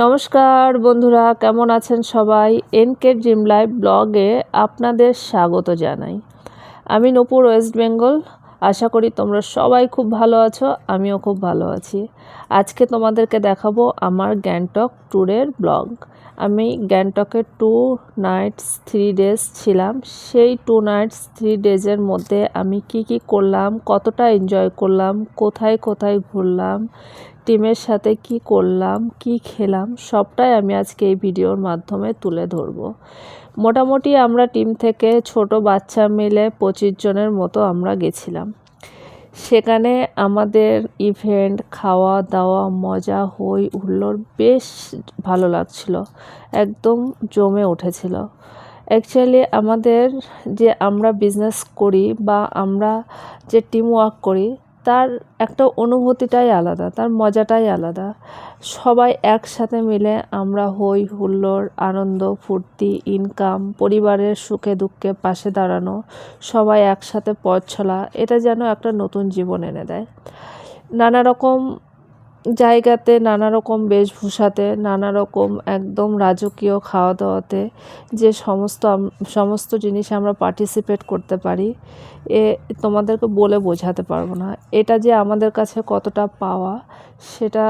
নমস্কার বন্ধুরা, কেমন আছেন সবাই? এনকে ড্রিম লাইফ ব্লগে আপনাদের স্বাগত জানাই। আমি নূপুর ওয়েস্ট বেঙ্গল, আশা করি তোমরা সবাই খুব ভালো আছো, আমিও খুব ভালো আছি। আজকে তোমাদেরকে দেখাবো আমার গ্যাংটক ট্যুরের ব্লগ। আমি গ্যাংটকে টু নাইটস থ্রি ডেজ ছিলাম। সেই টু নাইটস থ্রি ডেজের মধ্যে আমি কি কি করলাম, কতটা এনজয় করলাম, কোথায় কোথায় ঘুরলাম টিমের সাথে কি করলাম, কি খেলাম, সবটাই আমি আজকে এই ভিডিওর মাধ্যমে তুলে ধরব। মোটামুটি আমরা টিম থেকে ছোট বাচ্চা মিলে পঁচিশ জনের মতো আমরা গেছিলাম। সেখানে আমাদের ইভেন্ট খাওয়া দাওয়া মজা হই হুল্লোড় বেশ ভালো লাগছিল, একদম জমে উঠেছিল। অ্যাকচুয়ালি আমাদের যে আমরা বিজনেস করি বা আমরা যে টিম ওয়ার্ক করি তার একটা অনুভূতিটাই আলাদা, তার মজাটাই আলাদা। সবাই একসাথে মিলে আমরা হই হুল্লোড়, আনন্দ, ফুর্তি ইনকাম পরিবারের সুখে দুঃখে পাশে দাঁড়ানো, সবাই একসাথে পথ ছলা এটা যেন একটা নতুন জীবন এনে দেয়। নানা রকম জায়গাতে নানা রকম বেশভূষাতে নানা রকম একদম রাজকীয় খাওয়া দাওয়াতে যে সমস্ত সমস্ত জিনিস আমরা পার্টিসিপেট করতে পারি, এ তোমাদেরকে বলে বোঝাতে পারব না। এটা যে আমাদের কাছে কতটা পাওয়া, সেটা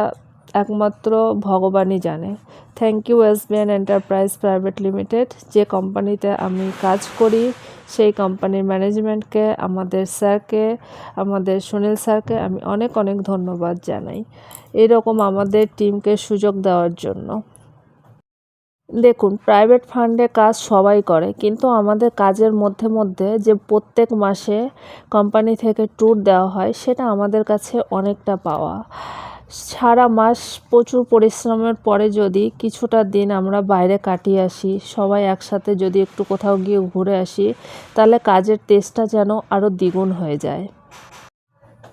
একমাত্র ভগবানই জানে। Thank you SBN enterprise private limited যে কোম্পানিতে আমি কাজ করি, সেই কোম্পানির ম্যানেজমেন্টকে আমাদের স্যারকে, আমাদের সুনীল স্যারকে আমি অনেক অনেক ধন্যবাদ জানাই। এরকম আমাদের টিমকে সুযোগ দেওয়ার জন্য। দেখুন প্রাইভেট ফান্ডে কাজ সবাই করে, কিন্তু আমাদের কাজের মধ্যে মধ্যে যে প্রত্যেক মাসে কোম্পানি থেকে ট্যুর দেওয়া হয়, সেটা আমাদের কাছে অনেকটা পাওয়া। সারা মাস প্রচুর পরিশ্রমের পরে যদি কিছুটা দিন আমরা বাইরে কাটিয়ে আসি, সবাই একসাথে যদি একটু কোথাও গিয়ে ঘুরে আসি, তাহলে কাজের তেজটা যেন আরও দ্বিগুণ হয়ে যায়।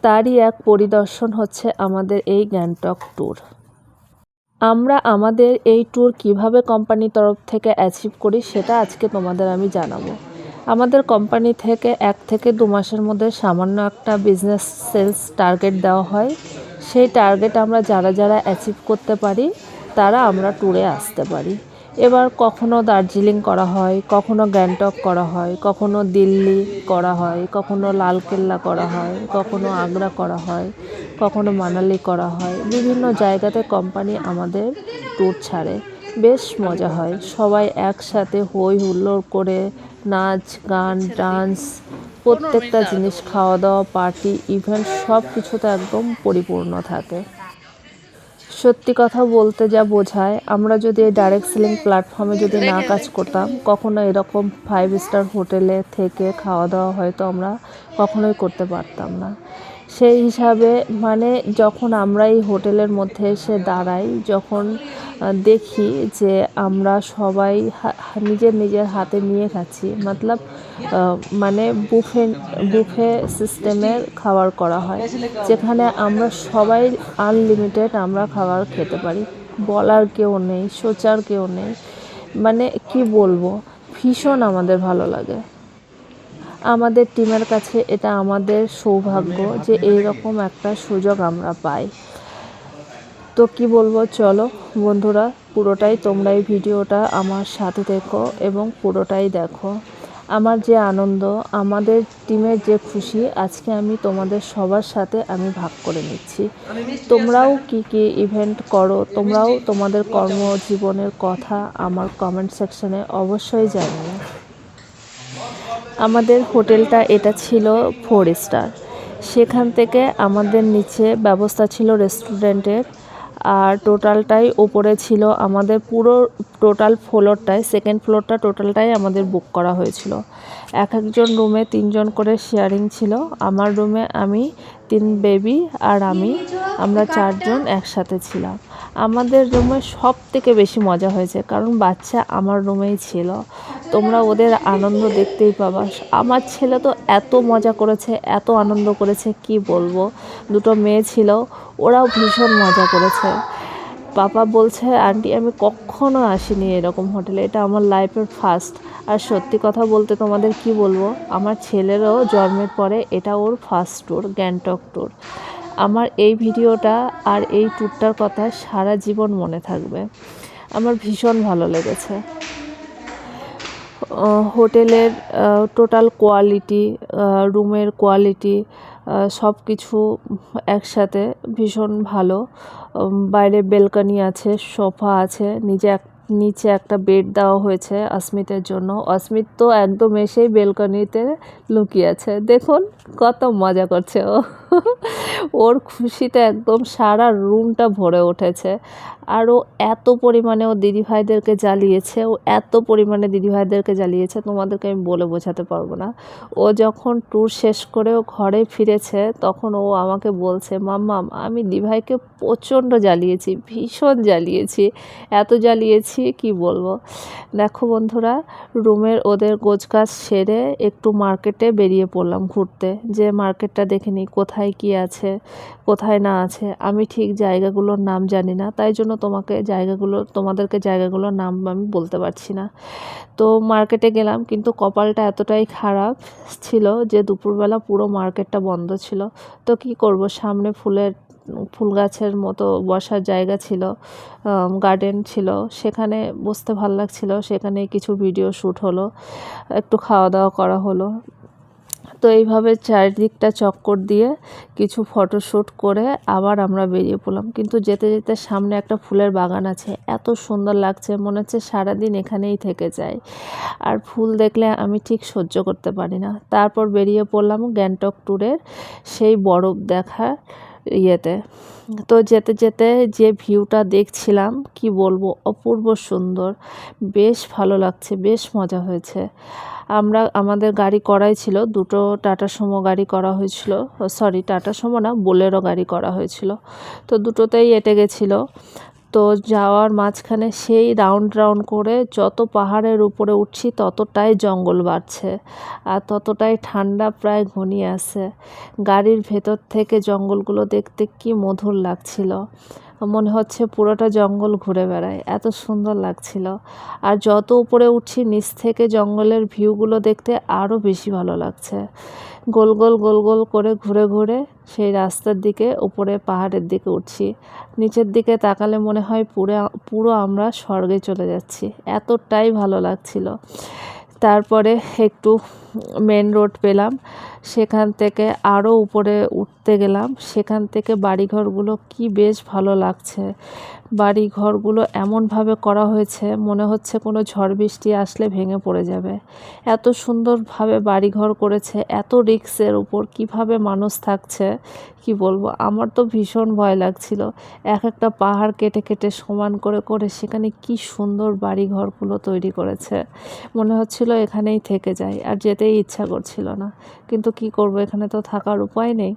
তারই এক পরিদর্শন হচ্ছে আমাদের এই গ্যাংটক ট্যুর। আমরা আমাদের এই ট্যুর কীভাবে কোম্পানির তরফ থেকে অ্যাচিভ করি সেটা আজকে তোমাদের আমি জানাব। আমাদের কোম্পানি থেকে এক থেকে দু মাসের মধ্যে সামান্য একটা বিজনেস সেলস টার্গেট দেওয়া হয়। সেই টার্গেট আমরা যারা যারা অ্যাচিভ করতে পারি, তারা আমরা ট্যুরে আসতে পারি। এবার কখনো দার্জিলিং করা হয়, কখনো গ্যাংটক করা হয়, কখনো দিল্লি করা হয়, কখনো লালকেল্লা করা হয়, কখনো আগ্রা করা হয়, কখনো মানালি করা হয়। বিভিন্ন জায়গাতে কোম্পানি আমাদের ট্যুর ছাড়ে। বেশ মজা হয়। সবাই একসাথে হই হুল্লোড় করে নাচ, গান ডান্স প্রত্যেকটা জিনিস খাওয়া দাওয়া পার্টি ইভেন্ট সব কিছুতে একদম পরিপূর্ণ থাকে। সত্যি কথা বলতে যা বোঝায়, আমরা যদি এই ডাইরেক্ট সেলিং প্ল্যাটফর্মে যদি না কাজ করতাম, কখনো এরকম ফাইভ স্টার হোটেলে থেকে খাওয়া দাওয়া হয়তো আমরা কখনোই করতে পারতাম না। সেই হিসাবে মানে যখন আমরা এই হোটেলের মধ্যে এসে দাঁড়াই, যখন দেখি যে আমরা সবাই নিজের নিজের হাতে নিয়ে খাচ্ছি, মতলব মানে বুফে বুফে সিস্টেমের খাবার করা হয়, যেখানে আমরা সবাই আনলিমিটেড আমরা খাবার খেতে পারি। বলার কেউ নেই, সোচার কেউ নেই। মানে কি বলব, ভীষণ আমাদের ভালো লাগে। আমাদের টিমের কাছে এটা আমাদের সৌভাগ্য যে এইরকম একটা সুযোগ আমরা পাই। তো কি বলব, চলো বন্ধুরা, পুরোটাই তোমরা এই ভিডিওটা আমার সাথে দেখো এবং পুরোটাই দেখো। আমার যে আনন্দ, আমাদের টিমের যে খুশি, আজকে আমি তোমাদের সবার সাথে আমি ভাগ করে নিচ্ছি। তোমরাও কি কি ইভেন্ট করো, তোমরাও তোমাদের কর্মজীবনের কথা আমার কমেন্ট সেকশনে অবশ্যই জানিও। আমাদের হোটেলটা এটা ছিল ফোর স্টার সেখান থেকে আমাদের নিচে ব্যবস্থা ছিল রেস্টুরেন্টের আর টোটালটাই ওপরে ছিল আমাদের পুরো টোটাল ফ্লোরটাই সেকেন্ড ফ্লোরটা টোটালটাই আমাদের বুক করা হয়েছিল। এক একজন রুমে তিনজন করে শেয়ারিং ছিল। আমার রুমে আমি, তিন বেবি আর আমি, আমরা চারজন একসাথে ছিলাম। আমাদের রুমে সব থেকে বেশি মজা হয়েছে, কারণ বাচ্চা আমার রুমেই ছিল। তোমরা ওদের আনন্দ দেখতেই পাবা। আমার ছেলে তো এত মজা করেছে, এত আনন্দ করেছে, কি বলব? দুটো মেয়ে ছিল, ওরাও ভীষণ মজা করেছে। পাপা বলছে, আন্টি, আমি কখনো আসিনি এরকম হোটেলে, এটা আমার লাইফের ফার্স্ট। আর সত্যি কথা বলতে তোমাদের কি বলব? আমার ছেলেরও জন্মের পরে এটা ওর ফার্স্ট ট্যুর, গ্যাংটক ট্যুর। আমার এই ভিডিওটা আর এই ট্যুরটার কথা সারা জীবন মনে থাকবে। আমার ভীষণ ভালো লেগেছে। হোটেলের টোটাল কোয়ালিটি রুমের কোয়ালিটি সব কিছু একসাথে ভীষণ ভালো। বাইরে বেলকনি আছে সোফা আছে, নিজে এক, নিচে একটা বেড দেওয়া হয়েছে অস্মিতের জন্য। অস্মিত তো একদম এসেই বেলকনিতে লুকিয়ে আছে। দেখুন কত মজা করছে ও। ওর খুশিতে একদম সারা রুমটা ভরে উঠেছে। আর ও এত পরিমাণে ও দিদিভাইদেরকে জ্বালিয়েছে, ও এত পরিমাণে দিদিভাইদেরকে জ্বালিয়েছে, তোমাদেরকে আমি বলে বোঝাতে পারব না। ও যখন ট্যুর শেষ করে ও ঘরে ফিরেছে, তখন ও আমাকে বলছে মাম্মাম আমি দিভাইকে প্রচণ্ড জ্বালিয়েছি, ভীষণ জ্বালিয়েছি। এত জ্বালিয়েছি, কি বলব? দেখো বন্ধুরা, রুমের ওদের গোছগাছ সেরে একটু মার্কেটে বেরিয়ে পড়লাম ঘুরতে। যে মার্কেটটা দেখে নিই কোথায় কি আছে, কোথায় না আছে, আমি ঠিক জায়গাগুলোর নাম জানি না, তাই জন্য তোমাকে জায়গাগুলো, তোমাদেরকে জায়গাগুলোর নাম আমি বলতে পারছি না। তো মার্কেটে গেলাম, কিন্তু কপালটা এতটাই খারাপ ছিল যে দুপুরবেলা পুরো মার্কেটটা বন্ধ ছিল। তো কি করব, সামনে ফুলের, ফুল গাছের মতো বসার জায়গা ছিল গার্ডেন ছিল, সেখানে বসতে ভালো লাগছিল সেখানে কিছু ভিডিও শ্যুট হলো, একটু খাওয়া দাওয়া করা হলো। তো এইভাবে চারিদিকটা চক্কর দিয়ে কিছু ফটোশ্যুট করে আবার আমরা বেরিয়ে পড়লাম। কিন্তু যেতে যেতে সামনে একটা ফুলের বাগান আছে। এত সুন্দর লাগছে, মনে হচ্ছে সারাদিন এখানেই থেকে যায়। আর ফুল দেখলে আমি ঠিক সহ্য করতে পারি না। তারপর বেরিয়ে পড়লাম গ্যাংটক ট্যুরের সেই বরফ দেখার ইয়েতে। তো যেতে যেতে যে ভিউটা দেখছিলাম, কি বলব, অপূর্ব সুন্দর। বেশ ভালো লাগছে, বেশ মজা হয়েছে। আমরা, আমাদের গাড়ি করাই ছিল, দুটো টাটা সুমো গাড়ি করা হয়েছিল, সরি, টাটা সুমো না, বোলেরো গাড়ি করা হয়েছিল। তো দুটোতেই এটে গেছিল। তো যাওয়ার মাঝখানে সেই রাউন্ড রাউন্ড করে যত পাহাড়ের উপরে উঠছি ততটাই জঙ্গল বাড়ছে আর ততটাই ঠান্ডা প্রায় ঘনিয়ে আসে গাড়ির ভেতর থেকে জঙ্গলগুলো দেখতে কি মধুর লাগছিল। মনে হচ্ছে পুরোটা জঙ্গল ঘুরে বেড়ায়। এত সুন্দর লাগছিল। আর যত উপরে উঠছি, নিচ থেকে জঙ্গলের ভিউগুলো দেখতে আরও বেশি ভালো লাগছে। গোল গোল গোল গোল করে ঘুরে ঘুরে সেই রাস্তার দিকে, উপরে পাহাড়ের দিকে উঠছি। নিচের দিকে তাকালে মনে হয় পুরো পুরো আমরা স্বর্গে চলে যাচ্ছি। এতটাই ভালো লাগছিল। তারপরে একটু মেন রোড পেলাম। সেখান থেকে আরও উপরে উঠতে গেলাম। সেখান থেকে বাড়িঘরগুলো কি বেশ ভালো লাগছে। বাড়ি ঘরগুলো এমনভাবে করা হয়েছে, মনে হচ্ছে কোনো ঝড় বৃষ্টি আসলে ভেঙে পড়ে যাবে। এত সুন্দরভাবে বাড়িঘর করেছে, এত রিক্সের উপর কীভাবে মানুষ থাকছে, কি বলব? আমার তো ভীষণ ভয় লাগছিল। এক একটা পাহাড় কেটে কেটে সমান করে করে সেখানে কি সুন্দর বাড়ি ঘরগুলো তৈরি করেছে। মনে হচ্ছিল এখানেই থেকে যায়। আর যেতেই ইচ্ছা করছিল না। কিন্তু কি করব, এখানে তো থাকার উপায় নেই।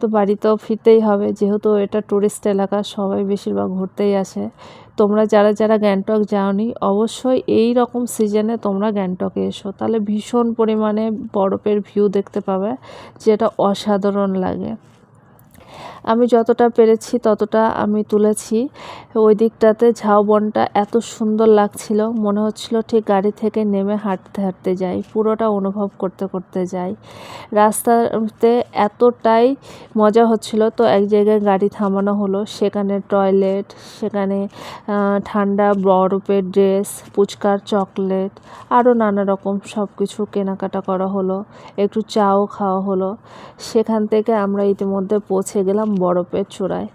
তো বাড়িতেও ফিরতেই হবে। যেহেতু এটা ট্যুরিস্ট এলাকা, সবাই বেশিরভাগ ঘুরতেই আসে। তোমরা যারা যারা গ্যাংটক যাওনি, অবশ্যই এই রকম সিজনে তোমরা গ্যাংটকে এসো। তাহলে ভীষণ পরিমাণে বরফের ভিউ দেখতে পাবে, যেটা অসাধারণ লাগে। আমি যতটা পেরেছি, ততটা আমি তুলেছি। ওই দিকটাতে ঝাউবনটা এত সুন্দর লাগছিল, মনে হচ্ছিল ঠিক গাড়ি থেকে নেমে হাঁটতে হাঁটতে যাই, পুরোটা অনুভব করতে করতে যাই। রাস্তাতে এতটাই মজা হচ্ছিল, তো এক জায়গায় গাড়ি থামানো হলো, সেখানে টয়লেট, সেখানে ঠান্ডা বরফের ড্রেস ফুচকার চকলেট, আরও নানা রকম সব কিছু কেনাকাটা করা হলো, একটু চাও খাওয়া হলো। সেখান থেকে আমরা ইতিমধ্যে পৌঁছে গেলাম বরফের চূড়ায়।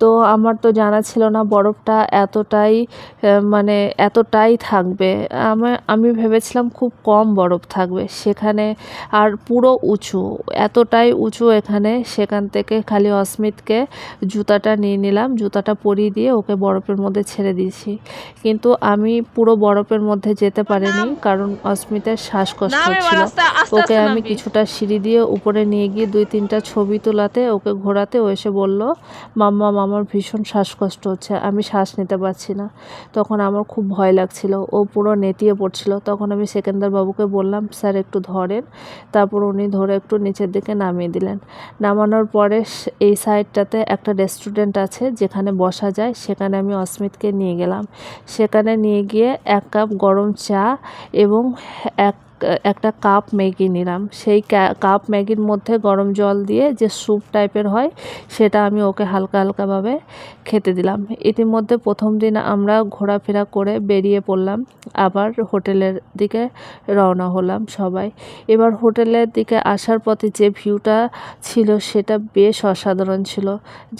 তো আমার তো জানা ছিল না বরফটা এতটাই মানে এতটাই থাকবে। আমার আমি ভেবেছিলাম খুব কম বরফ থাকবে। সেখানে আর পুরো উঁচু এতটাই উঁচু এখানে। সেখান থেকে খালি অস্মিতকে জুতাটা নিয়ে নিলাম। জুতাটা পরিয়ে দিয়ে ওকে বরফের মধ্যে ছেড়ে দিয়েছি। কিন্তু আমি পুরো বরফের মধ্যে যেতে পারিনি কারণ অস্মিতের শ্বাসকষ্ট ছিল। ওকে আমি কিছুটা সিঁড়ি দিয়ে উপরে নিয়ে গিয়ে দুই তিনটা ছবি তোলাতে ওকে ঘোরাতে ও এসে বলল মাম্মা আমার ভীষণ শ্বাসকষ্ট হচ্ছে, আমি শ্বাস নিতে পারছি না। তখন আমার খুব ভয় লাগছিল, ও পুরো নেতিয়ে পড়ছিল। তখন আমি সেকেন্দার বাবুকে বললাম, স্যার, একটু ধরেন। তারপর উনি ধরে একটু নিচের দিকে নামিয়ে দিলেন। নামানোর পরে এই সাইডটাতে একটা রেস্টুরেন্ট আছে, যেখানে বসা যায়। সেখানে আমি অস্মিতকে নিয়ে গেলাম। সেখানে নিয়ে গিয়ে এক কাপ গরম চা এবং এক একটা কাপ ম্যাগি নিলাম। সেই কাপ ম্যাগির মধ্যে গরম জল দিয়ে যে স্যুপ টাইপের হয়, সেটা আমি ওকে হালকা হালকাভাবে খেতে দিলাম। ইতিমধ্যে প্রথম দিন আমরা ঘোরাফেরা করে বেরিয়ে পড়লাম, আবার হোটেলের দিকে রওনা হলাম সবাই। এবার হোটেলের দিকে আসার পথে যে ভিউটা ছিল, সেটা বেশ অসাধারণ ছিল।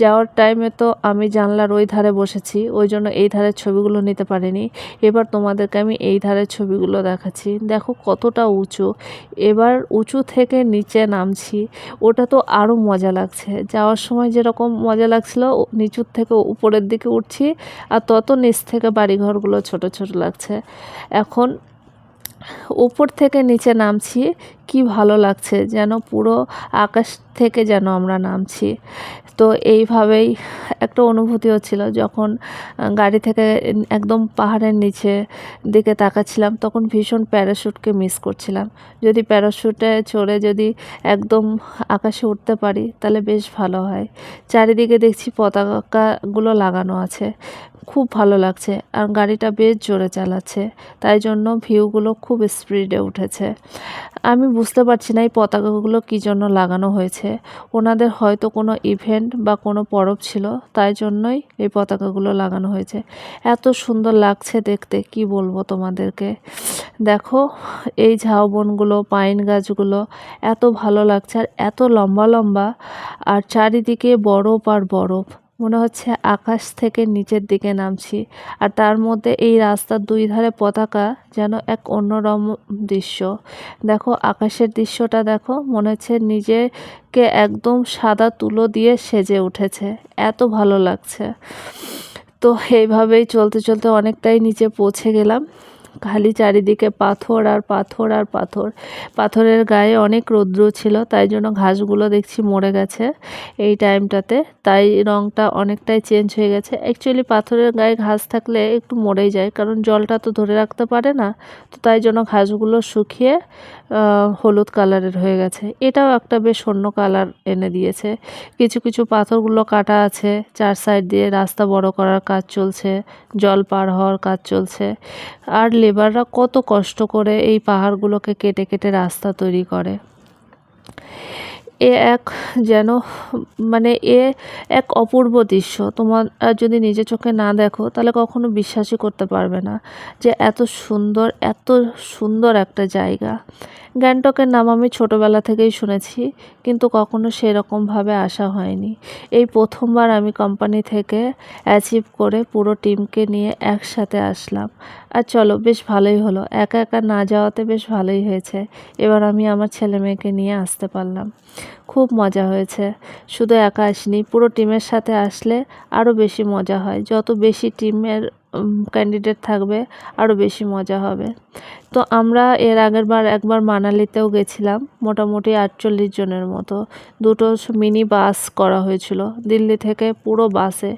যাওয়ার টাইমে তো আমি জানলার ওই ধারে বসেছি, ওই জন্য এই ধারের ছবিগুলো নিতে পারিনি। এবার তোমাদেরকে আমি এই ধারের ছবিগুলো দেখাচ্ছি। দেখো কতটা উঁচু। এবার উঁচু থেকে নিচে নামছি। ওটা তো আরও মজা লাগছে। যাওয়ার সময় যেরকম মজা লাগছিল নিচুর থেকে উপরের দিকে উঠছি, আর তত নিচ থেকে বাড়িঘরগুলো ছোট ছোট লাগছে। এখন উপর থেকে নিচে নামছি, কি ভালো লাগছে যেন পুরো আকাশ থেকে যেন আমরা নামছি। তো এইভাবেই একটা অনুভূতি হচ্ছিল যখন গাড়ি থেকে একদম পাহাড়ের নিচে দিকে তাকাচ্ছিলাম, তখন ভীষণ প্যারাশুটকে মিস করছিলাম। যদি প্যারাশুটে চড়ে যদি একদম আকাশে উঠতে পারি, তাহলে বেশ ভালো হয়। চারিদিকে দেখছি পতাকাগুলো লাগানো আছে। খুব ভালো লাগছে আর গাড়িটা বেশ জোরে চালাচ্ছে, তাই জন্য ভিউগুলো খুব স্পিডে উঠেছে। আমি বুঝতে পারছি না এই পতাকাগুলো কী জন্য লাগানো হয়েছে। ওনাদের হয়তো কোনো ইভেন্ট বা কোনো পরব ছিল, তাই জন্যই এই পতাকাগুলো লাগানো হয়েছে। এত সুন্দর লাগছে দেখতে, কি বলব তোমাদেরকে? দেখো, এই ঝাউবনগুলো, পাইন গাছগুলো এত ভালো লাগছে আর এত লম্বা লম্বা, আর চারিদিকে বরফ আর বরফ। মনে হচ্ছে আকাশ থেকে নিচের দিকে নামছি, আর তার মধ্যে এই রাস্তার দুই ধারে পতাকা যেন এক অন্যরম দৃশ্য। দেখো, আকাশের দৃশ্যটা দেখো, মনে হচ্ছে নিজেকে একদম সাদা তুলো দিয়ে সেজে উঠেছে। এত ভালো লাগছে। তো এইভাবেই চলতে চলতে অনেকটাই নিচে পৌঁছে গেলাম। খালি চারিদিকে পাথর আর পাথর আর পাথর। পাথরের গায়ে অনেক রৌদ্র ছিল, তাই জন্য ঘাসগুলো দেখছি মরে গেছে এই টাইমটাতে। তাই রংটা অনেকটাই চেঞ্জ হয়ে গেছে। অ্যাকচুয়ালি পাথরের গায়ে ঘাস থাকলে একটু মরেই যায়, কারণ জলটা তো ধরে রাখতে পারে না। তো তাই জন্য ঘাসগুলো শুকিয়ে হলুদ কালারের হয়ে গেছে। এটাও একটা বেশ অন্য কালার এনে দিয়েছে। কিছু কিছু পাথরগুলো কাটা আছে, চার সাইড দিয়ে রাস্তা বড় করার কাজ চলছে, জল পার হওয়ার কাজ চলছে। আর লেবাররা কত কষ্ট করে এই পাহাড়গুলোকে কেটে কেটে রাস্তা তৈরি করে। এ এক যেন মানে এ এক অপূর্ব দৃশ্য। তোমার যদি নিজে চোখে না দেখো, তাহলে কখনো বিশ্বাসই করতে পারবে না যে এত সুন্দর এত সুন্দর একটা জায়গা। গ্যাংটকের নাম আমি ছোটোবেলা থেকেই শুনেছি, কিন্তু কখনো সেরকমভাবে আসা হয়নি। এই প্রথমবার আমি কোম্পানি থেকে অ্যাচিভ করে পুরো টিমকে নিয়ে একসাথে আসলাম। আর চলো, বেশ ভালোই হলো। একা একা না যাওয়াতে বেশ ভালোই হয়েছে। এবার আমি আমার ছেলে মেয়েকে নিয়ে আসতে পারলাম। খুব মজা হয়েছে। শুধু একা আসিনি, পুরো টিমের সাথে আসলে আরও বেশি মজা হয়। যত বেশি টিমের ক্যান্ডিডেট থাকবে আরও বেশি মজা হবে। তো আমরা এর আগের বার একবার মানালিতেও গেছিলাম, মোটামুটি আটচল্লিশ জনের মতো। দুটো মিনি বাস করা হয়েছিল, দিল্লি থেকে পুরো বাসে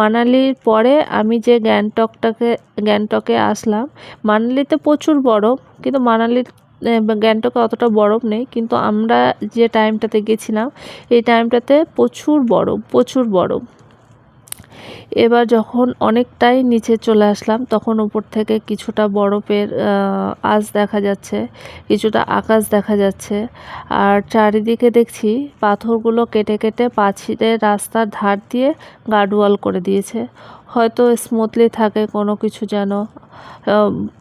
মানালির পরে আমি যে গ্যাংটকটাকে, গ্যাংটকে আসলাম, মানালিতে প্রচুর বরফ, কিন্তু মানালির গ্যাংটকে অতটা বরফ নেই, কিন্তু আমরা যে টাইমটাতে গেছিলাম, এই টাইমটাতে প্রচুর বরফ প্রচুর বরফ। এবার যখন অনেকটাই নিচে চলে আসলাম, তখন উপর থেকে কিছুটা বরফের আজ দেখা যাচ্ছে, কিছুটা আকাশ দেখা যাচ্ছে। আর চারিদিকে দেখছি পাথরগুলো কেটে কেটে পাঁচিলের রাস্তার ধার দিয়ে গার্ডওয়াল করে দিয়েছে। হয়তো স্মুথলি থাকে কোনো কিছু যেন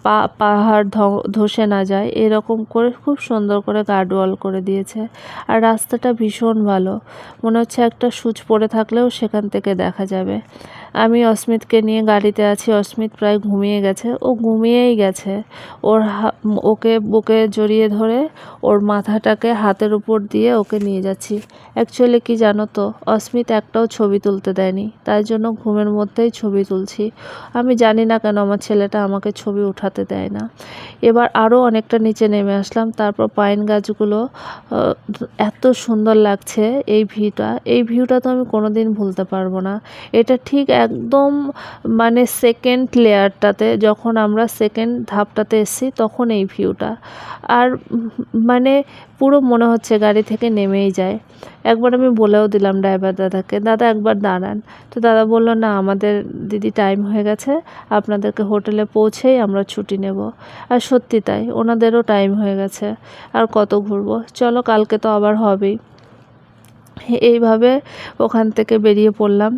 পা, পাহাড় ধসে না যায়, এরকম করে খুব সুন্দর করে গার্ডওয়াল করে দিয়েছে। আর রাস্তাটা ভীষণ ভালো। মনে হচ্ছে একটা সুচ পড়ে থাকলেও সেখান থেকে দেখা যাবে। আমি অস্মিতকে নিয়ে গাড়িতে আছি। অস্মিত প্রায় ঘুমিয়ে গেছে। ও ঘুমিয়েই গেছে। ওর ওকে বুকে জড়িয়ে ধরে ওর মাথাটাকে হাতের উপর দিয়ে ওকে নিয়ে যাচ্ছি। অ্যাকচুয়ালি কি জানো তো, অস্মিত একটাও ছবি তুলতে দেয়নি। তাই জন্য ঘুমের মধ্যেই ছবি তুলছি। আমি জানি না কেন আমার ছেলেটা আমাকে ছবি উঠাতে দেয় না। এবার আরও অনেকটা নিচে নেমে আসলাম। তারপর পাইন গাছগুলো এত সুন্দর লাগছে এই ভিউটা। এই ভিউটা তো আমি কোনোদিন ভুলতে পারব না। এটা ঠিক একদম মানে সেকেন্ড লেয়ারটাতে যখন আমরা সেকেন্ড ধাপটাতে এসেছি, তখন এই ভিউটা আর মানে পুরো মনে হচ্ছে গাড়ি থেকে নেমেই যায়। একবার আমি বলেও দিলাম ড্রাইভার দাদাকে, দাদা, একবার দাঁড়ান। তো দাদা বলল, না, আমাদের দিদি টাইম হয়ে গেছে, আপনাদেরকে হোটেলে পৌঁছেই আমরা ছুটি নেব। আর সত্যি তাই, ওনাদেরও টাইম হয়ে গেছে, আর কত ঘুরবো। চলো, কালকে তো আবার হবেই। এইভাবে ওখান থেকে বেরিয়ে পড়লাম।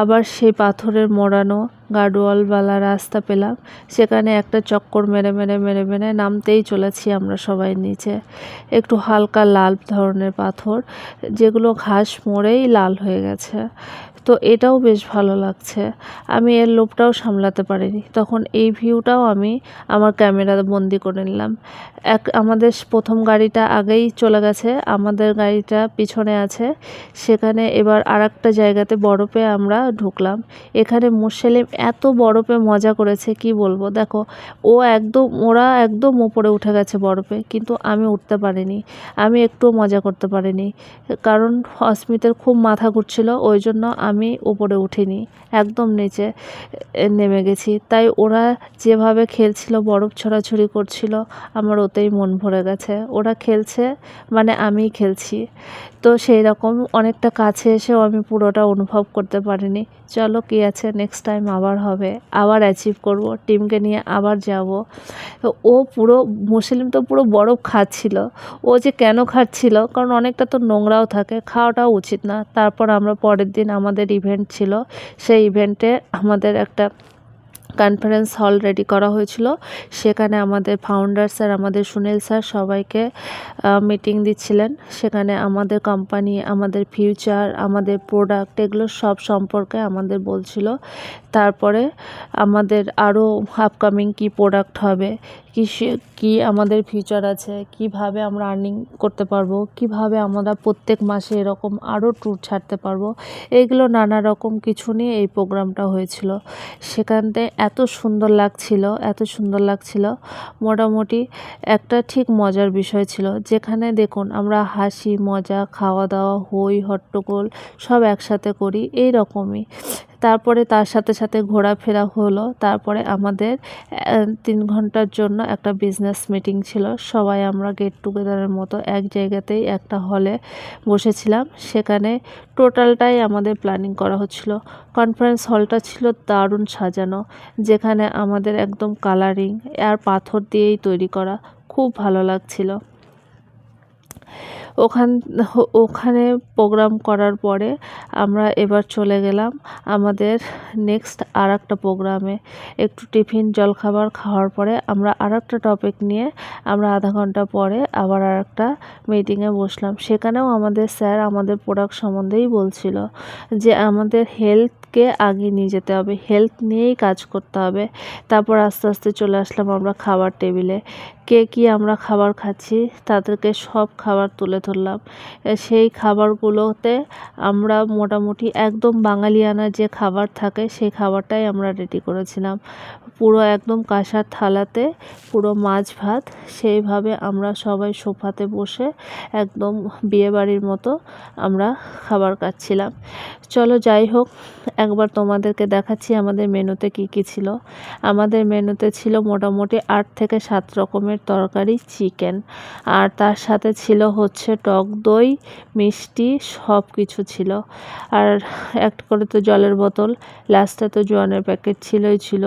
আবার সেই পাথরের মোড়ানো গার্ডওয়ালওয়ালা রাস্তা পেলাম। সেখানে একটা চক্কর মেরে মেরে মেরে মেরে নামতেই চলেছি আমরা সবাই নিচে। একটু হালকা লাল ধরনের পাথর, যেগুলো ঘাস মরেই লাল হয়ে গেছে। তো এটাও বেশ ভালো লাগছে। আমি এর লোভটাও সামলাতে পারিনি। তখন এই ভিউটাও আমি আমার ক্যামেরা বন্দি করে নিলাম। এক, আমাদের প্রথম গাড়িটা আগেই চলে গেছে। আমাদের গাড়িটা পিছনে আছে। সেখানে এবার আর একটা জায়গাতে বরফে আমরা ঢুকলাম। এখানে মুসলিম এত বরফে মজা করেছে, কি বলব? দেখো, ও একদম, ওরা একদম ওপরে উঠে গেছে বরফে, কিন্তু আমি উঠতে পারিনি। আমি একটুও মজা করতে পারিনি। কারণ অস্মিতের খুব মাথা ঘুরছিল, ওই জন্য উপরে উঠিনি, একদম নিচে নেমে গেছি। তাই ওরা যেভাবে খেলছিল, বরফ ছড়াছড়ি করছিল, আমার ওতেই মন ভরে গেছে। ওরা খেলছে মানে আমিই খেলছি। তো সেই রকম অনেকটা কাছে এসেও আমি পুরোটা অনুভব করতে পারিনি। চলো কি আছে নেক্সট টাইম আবার হবে। আবার অ্যাচিভ করব টিমকে নিয়ে আবার যাব। ও পুরো, মুসলিম তো পুরো বরফ খাচ্ছিল। ও যে কেন খাচ্ছিল, কারণ অনেকটা তো নোংরাও থাকে, খাওয়াটাও উচিত না। তারপর আমরা পরের দিন আমাদের ইভেন্ট ছিল সেই ইভেন্টে আমাদের একটা কনফারেন্স হল রেডি করা হয়েছিল। সেখানে আমাদের ফাউন্ডার স্যার আমাদের সুনীল স্যার সবাইকে মিটিং দিচ্ছিলেন। সেখানে আমাদের কোম্পানি আমাদের ফিউচার আমাদের প্রোডাক্ট এগুলো সব সম্পর্কে আমাদের বলছিল। তারপরে আমাদের আরও আপকামিং কী প্রোডাক্ট হবে, কী কী আমাদের ফিউচার আছে, কীভাবে আমরা আর্নিং করতে পারব, কীভাবে আমরা প্রত্যেক মাসে এরকম আরও ট্যুর ছাড়তে পারব এইগুলো নানা রকম কিছু নিয়ে এই প্রোগ্রামটা হয়েছিল। সেখানতে এত সুন্দর লাগছিল, এত সুন্দর লাগছিল। মোটামুটি একটা ঠিক মজার বিষয় ছিল, যেখানে দেখুন আমরা হাসি, মজা খাওয়া দাওয়া হই, হট্টগোল সব একসাথে করি এই রকমই তারপরে তার সাথে সাথে ঘোরাফেরা হলো। তারপরে আমাদের তিন ঘণ্টার জন্য একটা বিজনেস মিটিং ছিল। সবাই আমরা গেট টুগেদারের মতো এক জায়গাতেই একটা হলে বসেছিলাম। সেখানে টোটালটাই আমাদের প্ল্যানিং করা হচ্ছিল। কনফারেন্স হলটা ছিল দারুণ সাজানো, যেখানে আমাদের একদম কালারিং আর পাথর দিয়েই তৈরি করা খুব ভালো লাগছিল। ওখান, ওখানে প্রোগ্রাম করার পরে আমরা এবার চলে গেলাম আমাদের নেক্সট আর একটা প্রোগ্রামে একটু টিফিন জলখাবার খাওয়ার পরে আমরা আর একটা টপিক নিয়ে আমরা আধা ঘণ্টা পরে আবার আর একটা মিটিংয়ে বসলাম। সেখানেও আমাদের স্যার আমাদের প্রোডাক্ট সম্বন্ধেই বলছিল যে আমাদের হেলথকে আগে নিয়ে যেতে হবে হেলথ নিয়েই কাজ করতে হবে। তারপর আস্তে আস্তে চলে আসলাম আমরা খাবার টেবিলে কে কী আমরা খাবার খাচ্ছি, তাদেরকে সব খাবার তুলে ধরলাম। সেই খাবারগুলোতে আমরা মোটামুটি একদম বাঙালিয়ানা যে খাবার থাকে, সেই খাবারটাই আমরা রেডি করেছিলাম। পুরো একদম কাঁসার থালাতে, পুরো মাছ ভাত, সেইভাবে আমরা সবাই সোফাতে বসে একদম বিয়েবাড়ির মতো আমরা খাবার খাচ্ছিলাম। চলো যাই হোক, একবার তোমাদেরকে দেখাচ্ছি আমাদের মেনুতে কি কি ছিল। আমাদের মেনুতে ছিল মোটামুটি আট থেকে সাত রকমের তরকারি, চিকেন। আর তার সাথে ছিল হচ্ছে টক দই, মিষ্টি সব কিছু ছিল। আর একটা করে তো জলের বোতল, লাস্টে তো জোয়ানের প্যাকেট ছিলই ছিল।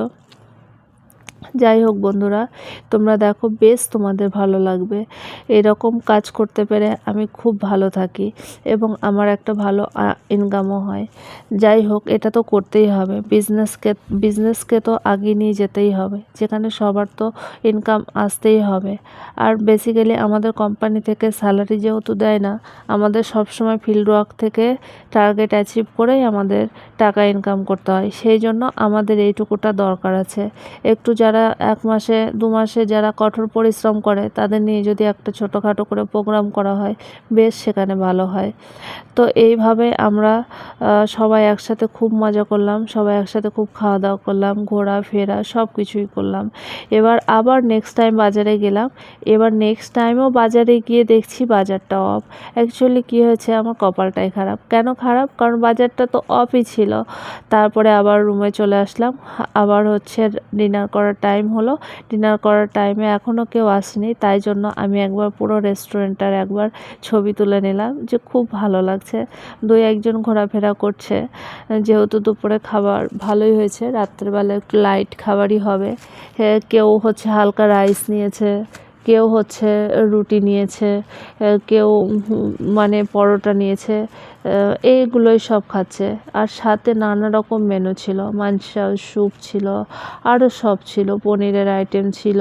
যাই হোক বন্ধুরা, তোমরা দেখো বেশ তোমাদের ভালো লাগবে। এরকম কাজ করতে পেরে আমি খুব ভালো থাকি এবং আমার একটা ভালো ইনকামও হয়। যাই হোক, এটা তো করতেই হবে। বিজনেসকে বিজনেসকে তো আগে নিয়ে যেতেই হবে। যেখানে সবার তো ইনকাম আসতেই হবে। আর বেসিক্যালি আমাদের কোম্পানি থেকে স্যালারি যেহেতু দেয় না, আমাদের সবসময় ফিল্ড ওয়ার্ক থেকে টার্গেট অ্যাচিভ করেই আমাদের টাকা ইনকাম করতে হয়। সেই জন্য আমাদের এইটুকুটা দরকার আছে। একটু যারা যারা এক মাসে, দু মাসে যারা কঠোর পরিশ্রম করে, তাদের নিয়ে যদি একটা ছোটোখাটো করে প্রোগ্রাম করা হয়, বেশ সেখানে ভালো হয়। তো এইভাবে আমরা সবাই একসাথে খুব মজা করলাম, সবাই একসাথে খুব খাওয়া দাওয়া করলাম, ঘোরাফেরা সব কিছুই করলাম। এবার আবার নেক্সট টাইম বাজারে গেলাম, এবার নেক্সট টাইমও বাজারে গিয়ে দেখছি বাজারটা অফ অ্যাকচুয়ালি কী হয়েছে, আমার কপালটাই খারাপ। কেন খারাপ? কারণ বাজারটা তো অফই ছিল। তারপরে আবার রুমে চলে আসলাম, আবার হচ্ছে ডিনার করার টাইম হলো। ডিনার করার টাইমে এখনও কেউ আসেনি, তাই জন্য আমি একবার পুরো রেস্টুরেন্টটার একবার ছবি তুলে নিলাম যে খুব ভালো লাগছে। দুই একজন ঘোরাফেরা করছে। যেহেতু দুপুরে খাবার ভালোই হয়েছে রাত্রেবেলা একটু লাইট খাবারই হবে। কেউ হচ্ছে হালকা রাইস নিয়েছে। কেউ হচ্ছে রুটি নিয়েছে কেউ মানে পরোটা নিয়েছে এইগুলোই সব খাচ্ছে। আর সাথে নানা রকম মেনু ছিল মাংসা স্যুপ ছিল আরও সব ছিল, পনিরের আইটেম ছিল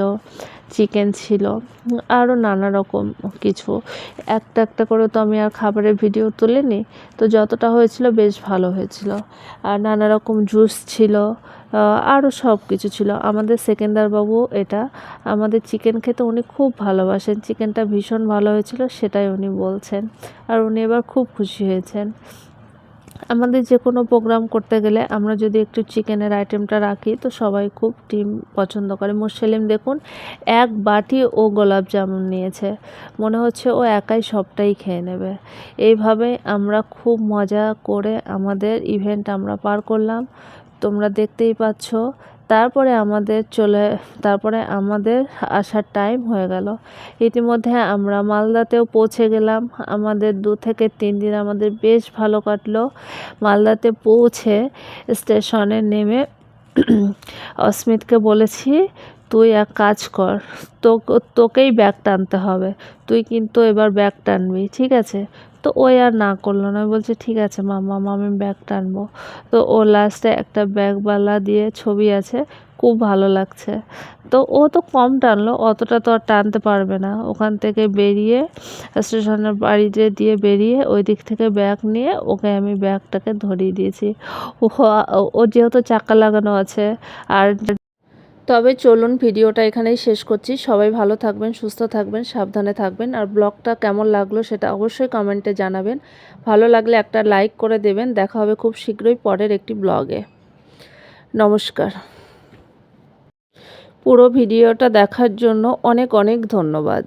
চিকেন ছিল আরও নানা রকম কিছু। একটা একটা করে তো আমি আর খাবারের ভিডিও তুলিনি, তো যতটা হয়েছিল বেশ ভালো হয়েছিল। আর নানা রকম জুস ছিল আরও সব কিছু ছিল। আমাদের সেকেন্দার বাবু এটা। আমাদের চিকেন খেতে উনি খুব ভালোবাসেন। চিকেনটা ভীষণ ভালো হয়েছিল, সেটাই উনি বলছেন। আর উনি এবার খুব খুশি হয়েছেন। আমাদের যে কোনো প্রোগ্রাম করতে গেলে আমরা যদি একটু চিকেনের আইটেমটা রাখি, তো সবাই খুব টিম পছন্দ করে। মুসলিম দেখুন, এক বাটি ও গোলাপ জামুন নিয়েছে। মনে হচ্ছে ও একাই সবটাই খেয়ে নেবে। এইভাবে আমরা খুব মজা করে আমাদের ইভেন্ট আমরা পার করলাম। তোমরা দেখতেই পাচ্ছ। তারপরে আমাদের চলে, তারপরে আমাদের আসার টাইম হয়ে গেল। ইতিমধ্যে আমরা মালদাতেও পৌঁছে গেলাম। আমাদের দু থেকে তিন দিন আমাদের বেশ ভালো কাটলো। মালদাতে পৌঁছে স্টেশনে নেমে অস্মিতকে বলেছি, তুই এক কাজ কর তো তোকেই ব্যাগ টানতে হবে। তুই কিন্তু এবার ব্যাগ টানবি, ঠিক আছে? তো ওই আর না করল না। বলছে, ঠিক আছে মামা আমি ব্যাগ টানবো তো ও লাস্টে একটা ব্যাগওয়ালা দিয়ে ছবি আছে, খুব ভালো লাগছে। তো ও তো কম টানলো, অতটা তো আর টানতে পারবে না। ওখান থেকে বেরিয়ে, স্টেশনের বাড়িতে দিয়ে বেরিয়ে, ওই দিক থেকে ব্যাগ নিয়ে ওকে আমি ব্যাগটাকে ধরিয়ে দিয়েছি। ও ও যেহেতু চাকা লাগানো আছে, আর তবে চলুন ভিডিওটা এখানেই শেষ করছি। সবাই ভালো থাকবেন, সুস্থ থাকবেন, সাবধানে থাকবেন। আর ব্লগটা কেমন লাগল সেটা অবশ্যই কমেন্টে জানাবেন। ভালো লাগলে একটা লাইক করে দেবেন। দেখা হবে খুব শীঘ্রই পরের একটি ব্লগে। নমস্কার। পুরো ভিডিওটা দেখার জন্য অনেক অনেক ধন্যবাদ।